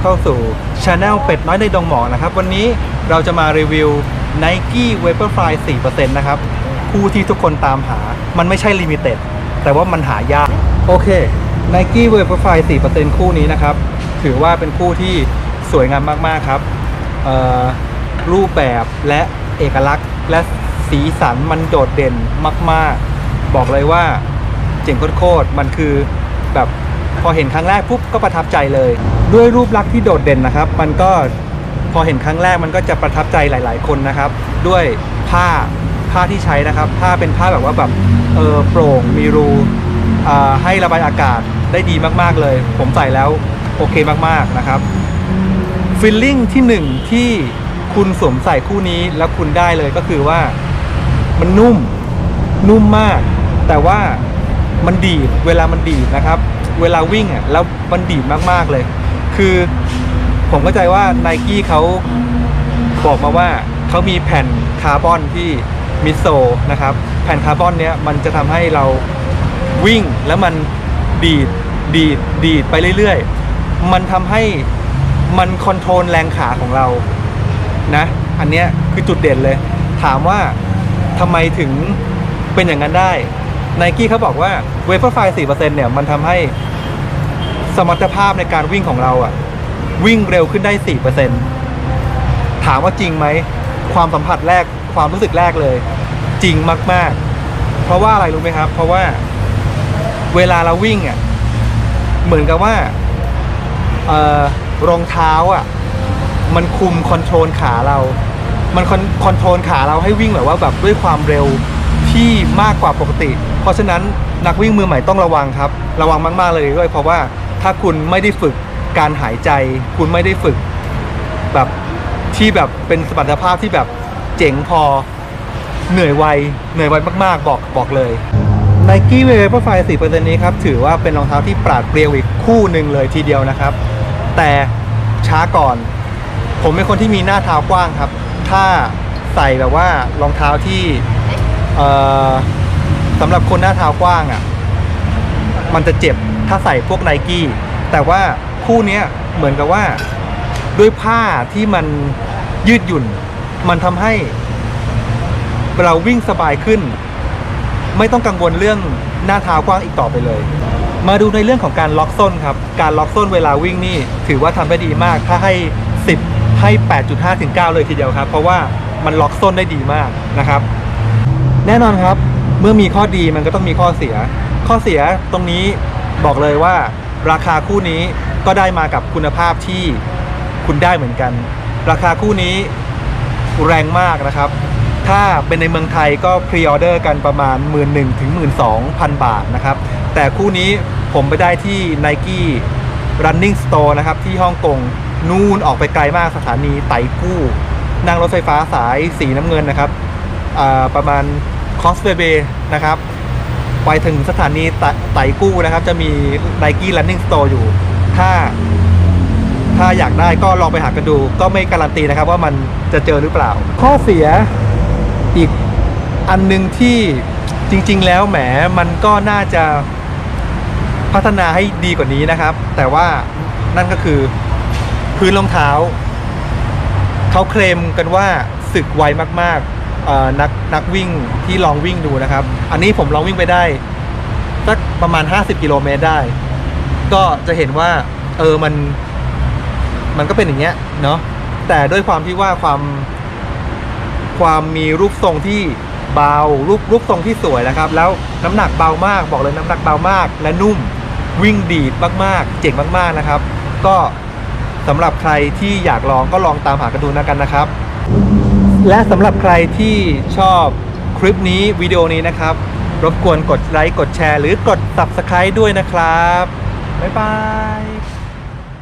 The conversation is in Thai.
เข้าสู่ช anel เป็ดน้อยในดงหมอกนะครับ วันนี้เราจะมารีวิว Nike Vaporfly 4%นะครับ คู่ที่ทุกคนตามหา มันไม่ใช่ลิมิเต็ดแต่ว่ามันหายาก โอเค Nike Vaporfly 4%คู่นี้นะครับ ถือว่าเป็นคู่ที่สวยงามมาก ๆ ครับรูปแบบและเอกลักษณ์และสีสันมันโดดเด่นมาก ๆ บอกเลยว่าเจ๋งโคตรๆมันคือแบบพอเห็นครั้งแรกปุ๊บก็ประทับใจเลย ด้วยรูปลักษณ์ที่โดดเด่นนะครับ มันก็พอเห็นครั้งแรกมันก็จะประทับใจหลาย ๆ คนนะครับ ด้วยผ้าผ้าที่ใช้นะครับ ผ้าเป็นผ้าแบบว่าแบบเออโปร่งมีรูให้ระบายอากาศได้ดีมากๆเลย ผมใส่แล้วโอเคมากๆนะครับฟีลลิ่งที่หนึ่งที่คุณสวมใส่คู่นี้แล้วคุณได้เลยก็คือว่ามันนุ่มนุ่มมาก แต่ว่ามันดีดเวลามันดีดนะครับ เวลาวิ่งอะแล้วมันดีดมากๆเลย คือผมเข้าใจว่าไนกี้เขาบอกมาว่าเขามีแผ่นคาร์บอนที่มิโซนะครับ แผ่นคาร์บอนเนี้ยมันจะทำให้เราวิ่งแล้วมันดีดดีดดีดไปเรื่อยๆ มันทำให้มันคอนโทรลแรงขาของเรานะอันเนี้ยคือจุดเด่นเลย ถามว่าทำไมถึงเป็นอย่างนั้นได้ไนกี้เขาบอกว่าเวเ r ร์ไฟ4%เนี่ยมันทำให้ สมรรถภาพในการวิ่งของเราอะวิ่งเร็วขึ้นได้4%ถามว่าจริงไหม ความสัมผัสแรกความรู้สึกแรกเลย จริงมาก ๆ เพราะว่าอะไรรู้ไหมครับ เพราะว่าเวลาเราวิ่งอะเหมือนกับว่าเอ่อรองเท้าอะมันคุมคอนโทรลขาเรา มันคอนคอนโทรลขาเราให้วิ่งแบบว่าแบบด้วยความเร็วที่มากกว่าปกติ เพราะฉะนั้นนักวิ่งมือใหม่ต้องระวังครับ ระวังมาก ๆ เลยด้วยเพราะว่า ถ้าคุณไม่ได้ฝึกการหายใจ คุณไม่ได้ฝึกแบบที่แบบเป็นสมรรถภาพที่แบบเจ๋งพอเหนื่อยไวเหนื่อยไวมากๆ บอกบอกเลย Nike Vaporfly 4%นี้ครับ ถือว่าเป็นรองเท้าที่ปราดเปรียวอีกคู่หนึ่งเลยทีเดียวนะครับ แต่ช้าก่อน ผมเป็นคนที่มีหน้าเท้ากว้างครับ ถ้าใส่แบบว่ารองเท้าที่สำหรับคนหน้าเท้ากว้างอะ่ะ มันจะเจ็บ ถ้าใส่พวกไนกี้แต่ว่าคู่นี้เหมือนกับว่าด้วยผ้าที่มันยืดหยุ่น มันทำให้เราวิ่งสบายขึ้น ไม่ต้องกังวลเรื่องหน้าเท้ากว้างอีกต่อไปเลย มาดูในเรื่องของการล็อกส้นครับ การล็อกส้นเวลาวิ่งนี่ ถือว่าทำได้ดีมาก ถ้าให้ 10 ให้ 8.5 ถึง 9 เลยทีเดียวครับ เพราะว่ามันล็อกส้นได้ดีมากนะครับ แน่นอนครับ เมื่อมีข้อดีมันก็ต้องมีข้อเสีย ข้อเสียตรงนี้ บอกเลยว่าราคาคู่นี้ก็ได้มากับคุณภาพที่คุณได้เหมือนกัน ราคาคู่นี้แรงมากนะครับ ถ้าเป็นในเมืองไทยก็พรีออเดอร์กันประมาณ 1 1 0 0 0ถึง12,000 บาทนะครับ แต่คู่นี้ผมไปได้ที่ Nike Running Store นะครับ ที่ฮ่องกงนู่นออกไปไกลมากสถานีไตกู้ นั่งรถไฟฟ้าสายสีน้ำเงินนะครับ ประมาณคอสเ y เบนะครับ ไปถึงสถานีไตไตกู้นะครับ จะมี Nike Running Store อยู่ ถ้า ถ้าอยากได้ก็ลองไปหากันดู ก็ไม่การันตีนะครับ ว่ามันจะเจอหรือเปล่า ข้อเสียอีกอันหนึ่งที่จริง ๆ แล้วแหมมันก็น่าจะพัฒนาให้ดีกว่านี้นะครับ แต่ว่านั่นก็คือพื้นรองเท้า เขาเคลมกันว่าสึกไวมากๆ นักนักวิ่งที่ลองวิ่งดูนะครับ อันนี้ผมลองวิ่งไปได้สักประมาณ 50 กิโลเมตรได้ ก็จะเห็นว่า เออมันมันก็เป็นอย่างเงี้ยเนาะแต่ด้วยความที่ว่าความ ความมีรูปทรงที่เบารูปรูปทรงที่สวยนะครับ แล้วน้ำหนักเบามากบอกเลยน้ำหนักเบามาก และนุ่มวิ่งดีดมากๆ เจ๋งมากๆนะครับ ก็สำหรับใครที่อยากลองก็ลองตามหากันดูนะกันนะครับ และสำหรับใครที่ชอบคลิปนี้วิดีโอนี้นะครับ รบกวนกดไลค์กดแชร์ หรือกด Subscribe ด้วยนะครับ บ๊ายบาย